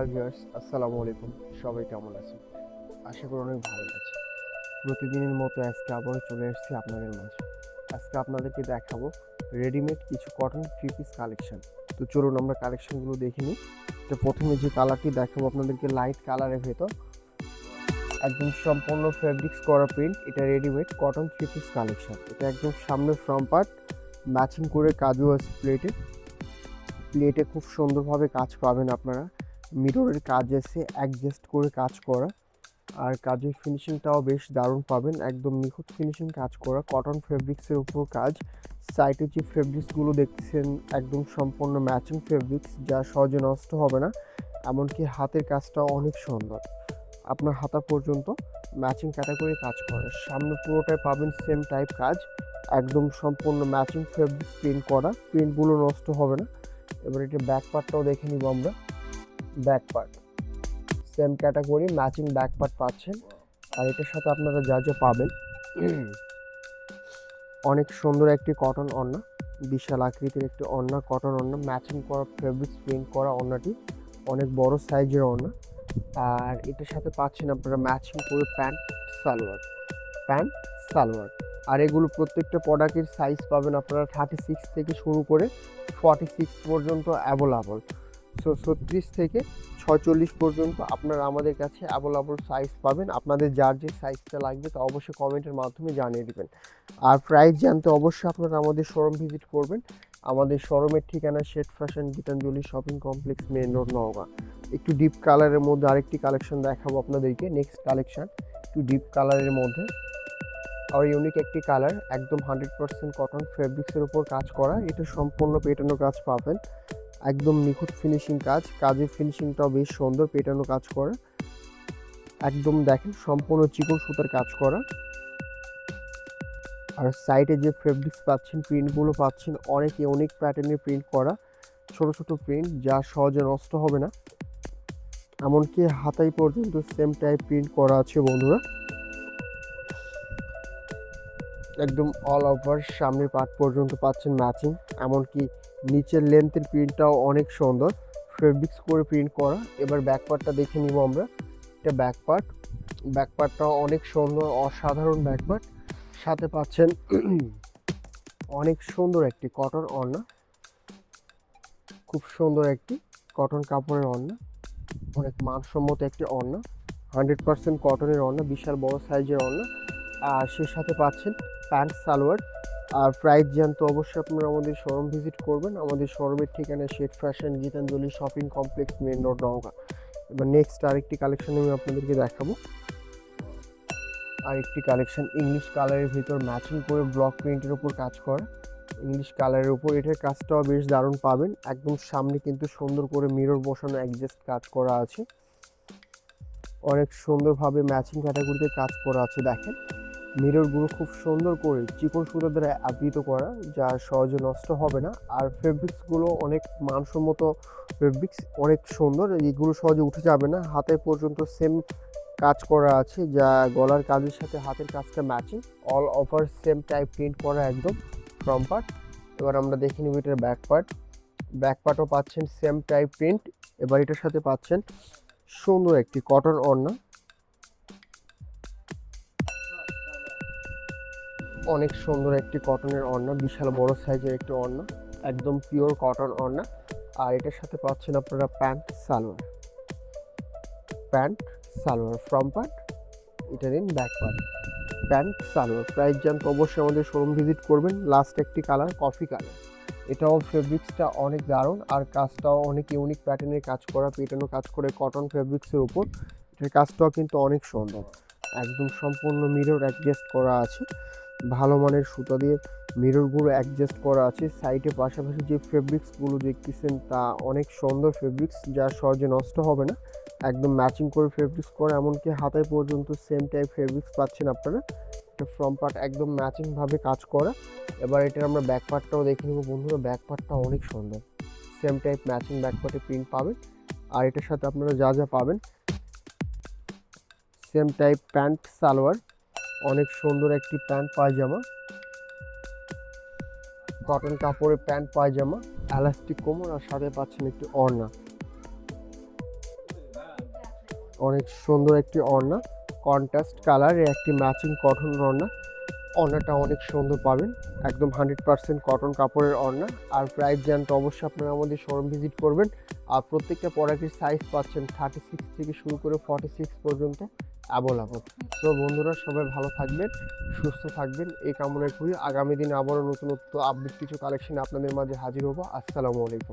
Hi viewers, আসসালামু আলাইকুম। সবাই কেমন আছেন? আশা করি অনেক ভালো আছে প্রতিদিনের মতো আজকে আবারও চলে এসেছি আপনাদের মাঝে। আজকে আপনাদেরকে দেখাবো রেডিমেড কিছু কটন থ্রি পিস কালেকশন তো চলুন আমরা কালেকশনগুলো দেখে নিই। তো প্রথমে যে কালারটি দেখাবো আপনাদেরকে লাইট কালারের ভেতর। একদম সম্পূর্ণ ফেব্রিক্স করা প্রিন্ট এটা readymade cotton three piece collection এটা একদম সামনে ফ্রম পার্ট ম্যাচিং করে কাজও আছে প্লেটে প্লেটে খুব সুন্দরভাবে কাজ পাবেন আপনারা। মিররের কাজ এসে অ্যাডজাস্ট করে কাজ করা। আর কাজের ফিনিশিংটাও বেশ দারুণ পাবেন। একদম নিখুঁত ফিনিশিং কাজ করা। কটন ফেব্রিক্সের উপর কাজ। সাইডে যে ফেব্রিক্সগুলো দেখছেন একদম সম্পূর্ণ ম্যাচিং ফেব্রিক্স যা সহজে নষ্ট হবে না। এমনকি হাতের কাজটাও অনেক সুন্দর। আপনার হাতা পর্যন্ত ম্যাচিং ক্যাটাগরি কাজ করে। সামনে পুরোটাই পাবেন সেম টাইপ কাজ। একদম সম্পূর্ণ ম্যাচিং ফেব্রিক্স প্রিন্ট করা। প্রিন্টগুলো নষ্ট হবে না। এবার এটা ব্যাক পার্টটাও দেখে নিব আমরা। Back part same category matching back part পাচ্ছেন। আর এটার সাথে আপনারা যা যা পাবেন। অনেক সুন্দর একটি কটন ওড়না বিশাল আকৃতির একটি ওড়না কটন ওড়না ম্যাচিং করা ফেব্রিক্স প্রিন্ট করা ওড়নাটি অনেক বড় সাইজের ওড়না আর এটার সাথে পাচ্ছেন আপনারা ম্যাচিং করে প্যান্ট সালোয়ার। প্যান্ট সালোয়ার। আর এগুলো প্রত্যেকটা প্রোডাক্টের সাইজ পাবেন আপনারা থার্টি সিক্স থেকে শুরু করে ফর্টি সিক্স পর্যন্ত অ্যাভেলেবল ছত্রিশ থেকে ছয়চল্লিশ পর্যন্ত আপনারা আমাদের কাছে অ্যাভেলেবল সাইজ পাবেন। আপনাদের যার যে সাইজটা লাগবে তা অবশ্যই কমেন্টের মাধ্যমে জানিয়ে দেবেন। আর প্রাইস জানতে অবশ্যই আপনারা আমাদের শোরুম ভিজিট করবেন। আমাদের শোরুমের ঠিকানা শেট fashion Gitanjali shopping complex main road Naogaon. একটু ডিপ কালারের মধ্যে আরেকটি কালেকশন দেখাবো আপনাদেরকে নেক্সট কালেকশন একটু ডিপ কালারের মধ্যে। আর ইউনিক একটি কালার একদম হান্ড্রেড পার্সেন্ট কটন ফেব্রিক্সের উপর কাজ করা। এটা সম্পূর্ণ পেটানো কাজ পাবেন। একদম নিখুঁত ফিনিশিং কাজ। কাজের ফিনিশিংটাও বেশ সুন্দর, পেটানো কাজ করা। একদম দেখেন, সম্পূর্ণ চিকন সুতার কাজ করা। আর সাইডে যে ফেব্রিক্স পাচ্ছেন প্রিন্টগুলো পাচ্ছেন, অনেক ইউনিক প্রিন্ট করা। ছোট ছোট প্রিন্ট যা সহজে নষ্ট হবে না। এমনকি হাতাই পর্যন্ত সেম টাইপ প্রিন্ট করা আছে বন্ধুরা। একদম অল ওভার সামনের পার্ট পর্যন্ত পাচ্ছেন ম্যাচিং এমনকি নিচের লেন্থের প্রিন্টটাও অনেক সুন্দর। ফেব্রিক্স করে প্রিন্ট করা। এবার ব্যাক পার্টটা দেখে নিব আমরা। এটা ব্যাক পার্ট ব্যাক পার্টটাও অনেক সুন্দর, অসাধারণ ব্যাক পার্ট সাথে পাচ্ছেন অনেক সুন্দর একটি কটন ওড়না। খুব সুন্দর একটি কটন কাপড়ের ওড়না। অনেক মানসম্মত একটি ওড়না। হান্ড্রেড পার্সেন্ট কটনের ওড়না, বিশাল বড় সাইজের ওড়না। আর সে সাথে পাচ্ছেন প্যান্ট সালোয়ার আর প্রাইস জানতে অবশ্যই আপনারা আমাদের শোরুম ভিজিট করবেন। আমাদের শোরুমের ঠিকানা শেট fashion Gitanjali shopping complex main road Naogaon. এবার নেক্সট আরেকটি কালেকশন আমি আপনাদেরকে দেখাবো। আরেকটি কালেকশন ইংলিশ কালারের ভিতর ম্যাচিং করে ব্লক প্রিন্টের উপর কাজ করা। ইংলিশ কালারের উপর এটার কাজটাও বেশ দারুণ পাবেন। একদম সামনে কিন্তু সুন্দর করে মিরর বসানো অ্যাডজাস্ট কাজ করা আছে। অনেক সুন্দরভাবে ম্যাচিং ক্যাটাগরিতে কাজ করা আছে, দেখেন। মিররগুলো খুব সুন্দর করে চিকন সুতা দ্বারা আবৃত করা, যা সহজে নষ্ট হবে না। আর ফেব্রিক্সগুলো অনেক মানসম্মত ফেব্রিক্স অনেক সুন্দর। এগুলো সহজে উঠে যাবে না। হাতে পর্যন্ত সেম কাজ করা আছে, যা গলার কাজের সাথে হাতের কাজটা matching all over same type print করা একদম ফ্রম পার্ট এবার আমরা দেখে নিব এটার ব্যাক পার্ট ব্যাক পার্টও পাচ্ছেন সেম টাইপ প্রিন্ট এবার এটার সাথে পাচ্ছেন সুন্দর একটি কটন ওড়না। অনেক সুন্দর একটি কটনের ওড়না বিশাল বড় সাইজের একটি ওড়না একদম পিওর কটন ওড়না আর এটার সাথে পাচ্ছেন আপনারা pant salwar. Pant salwar from part এটা দিন back part pant salwar price জানতে অবশ্যই আমাদের শোরুম ভিজিট করবেন। লাস্ট একটি কালার কফি কালার এটাও ফেব্রিক্সটা অনেক দারুণ আর কাজটাও অনেক ইউনিক প্যাটার্নের কাজ করা পেটানো কাজ করে কটন ফেব্রিক্সের উপর। এটার কাজটাও কিন্তু অনেক সুন্দর। একদম সম্পূর্ণ মিরর অ্যাডজাস্ট করা আছে। ভালো মানের সুতা দিয়ে মিররগুলো অ্যাডজাস্ট করা আছে। সাইডে পাশাপাশি যে ফেব্রিক্সগুলো দেখতেছেন, তা অনেক সুন্দর ফেব্রিক্স যা সহজে নষ্ট হবে না। একদম ম্যাচিং করে ফেব্রিক্স করা, এমনকি হাতায় পর্যন্ত সেম টাইপ ফেব্রিক্স পাচ্ছেন আপনারা। এটা ফ্রম পার্ট একদম ম্যাচিংভাবে কাজ করা। এবার এটার আমরা ব্যাক পার্টটাও দেখে নেব বন্ধুরা। ব্যাক পার্টটা অনেক সুন্দর। সেম টাইপ ম্যাচিং ব্যাক পার্টে প্রিন্ট পাবেন। আর এটার সাথে আপনারা যা যা পাবেন সেম টাইপ প্যান্ট সালোয়ার অনেক সুন্দর একটি প্যান্ট পায়জামা। কটন কাপড়ের প্যান্ট পায়জামা, এলাস্টিক কোমর আর সাথে পাচ্ছেন একটি ওড়না। অনেক সুন্দর একটি ওড়না কন্ট্রাস্ট কালারের একটি ম্যাচিং কটন ওড়না। ওড়নাটা অনেক সুন্দর পাবেন, একদম হান্ড্রেড পার্সেন্ট কটন কাপড়ের ওড়না। আর প্রাইস জানতে অবশ্যই আপনারা আমাদের শোরুম ভিজিট করবেন। আর প্রত্যেকটা প্রোডাক্টের সাইজ পাচ্ছেন থার্টি সিক্স থেকে শুরু করে ফর্টি সিক্স পর্যন্ত। অ্যাভেলেবল তো বন্ধুরা, সবাই ভালো থাকবেন, সুস্থ থাকবেন। এই কামনায় করি। আগামী দিনে আবারও নতুনত্ব আপডেট কিছু কালেকশন আপনাদের মাঝে হাজির হব। আসসালামু আলাইকুম।